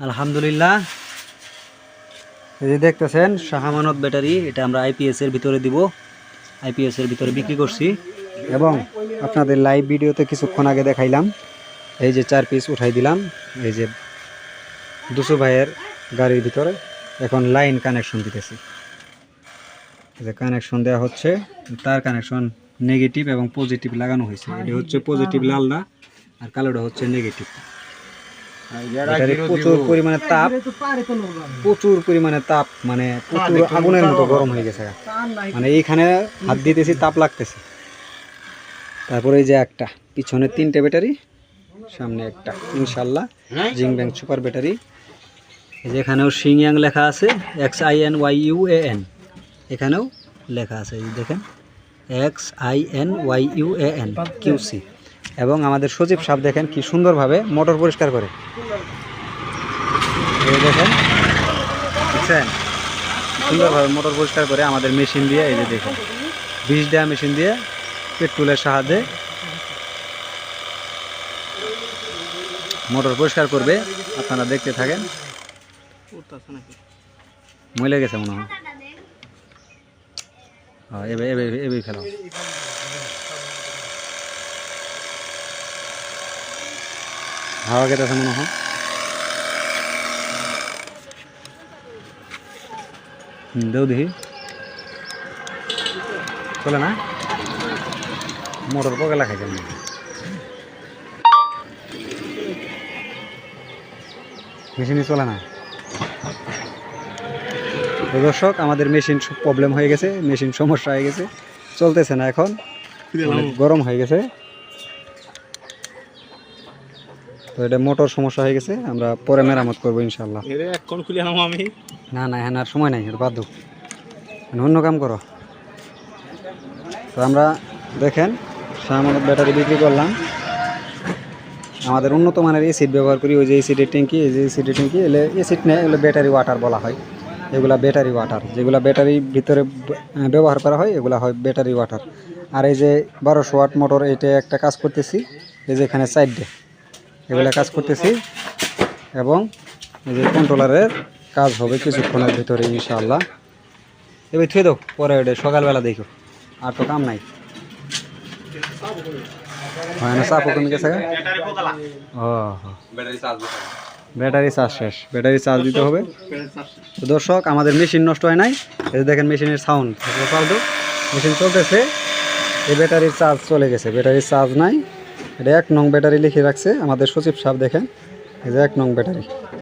আলহামদুলিল্লাহ। এই যে দেখতেছেন, শাহামানত ব্যাটারি, এটা আমরা আইপিএস এর ভিতরে দিব। আইপিএস এর ভিতরে বিক্রি করছি। এবং আপনাদের লাইভ ভিডিওতে কিছুক্ষণ আগে দেখাইলাম। এই যে চার পিস উঠাই দিলাম। এই যে দুশো ভাইয়ের গাড়ির ভিতরে এখন লাইন কানেকশন দিতেছি। যে কানেকশন দেওয়া হচ্ছে, তার কানেকশন নেগেটিভ এবং পজিটিভ লাগানো হয়েছে। এটা হচ্ছে পজিটিভ লালটা আর কালোটা হচ্ছে নেগেটিভ ব্যাটারি প্রচুর পরিমাণে তাপ প্রচুর পরিমাণে তাপ মানে প্রচুর আগুনের মতো গরম হয়ে গেছে। মানে এইখানে হাত দিতেছি তাপ লাগতেছে। তারপরে এই যে একটা পিছনে তিনটে ব্যাটারি সামনে একটা ইনশাল্লাহ জিং ব্যাংক সুপার ব্যাটারি। এই যে এখানেও সিংয়াং লেখা আছে X I N Y U A N. এখানেও লেখা আছে দেখেন X I N Y U A N QC এবং আমাদের সচিব সাহেব দেখেন কি সুন্দরভাবে মোটর পরিষ্কার করে। দেখেন, বুঝছেন? সুন্দরভাবে মোটর পরিষ্কার করে আমাদের মেশিন দিয়ে, এই যে দেখেন, বিষ দেওয়া মেশিন দিয়ে পেট্রোলের সাহায্যে মোটর পরিষ্কার করবে। আপনারা দেখতে থাকেন। মহিলা গেছে মনে হয়। হ্যাঁ এবার এবার এবার ফেলাও হাওয়া খেতেছে মনে হয়। দেও দেখি। চলে না? মোটর পকেলা খাইছে মনে মেশিনই চলে না? তো দর্শক আমাদের মেশিন প্রবলেম হয়ে গেছে মেশিন সমস্যা হয়ে গেছে। চলতেছে না এখন। অনেক গরম হয়ে গেছে। তো এটা মোটর সমস্যা হয়ে গেছে আমরা পরে মেরামত করব ইনশাল্লাহ এখন খুলে আনাম আমি। না না এখন আর সময় নাই এটা বাদ অন্য কাম করো। তো আমরা দেখেন সামান্য ব্যাটারি বিক্রি করলাম। আমাদের উন্নত মানের এসিড ব্যবহার করি ওই যে এসিডের ট্যাঙ্কি এই যে এসিডের ট্যাঙ্কি এলে এসিড নেই এগুলো ব্যাটারি ওয়াটার বলা হয়। এগুলা ব্যাটারি ওয়াটার যেগুলো ব্যাটারি ভিতরে ব্যবহার করা হয় এগুলা হয় ব্যাটারি ওয়াটার। আর এই যে বারোশো ওয়াট মোটর এটা একটা কাজ করতেছি এই যে এখানে সাইডে এগুলা কাজ করতেছি। এবং এই যে কন্ট্রোলারের কাজ হবে কিছুক্ষণের ভিতরে, ইনশাআল্লাহ। এবার থুয়ে দাও, পরে ওটা সকালবেলা দেখো। আর তো কাম নাই। হয় না চাপও কমে গেছে? ব্যাটারি চার্জ শেষ। ব্যাটারি চার্জ দিতে হবে। দর্শক, আমাদের মেশিন নষ্ট হয় নাই। এই দেখেন মেশিনের সাউন্ড ফালতু মেশিন চলতেছে। এই ব্যাটারির চার্জ চলে গেছে। ব্যাটারির চার্জ নাই। এটা এক নং ব্যাটারি লিখে রাখছে। আমাদের সচিব সাহেব দেখেন যে এক নং ব্যাটারি।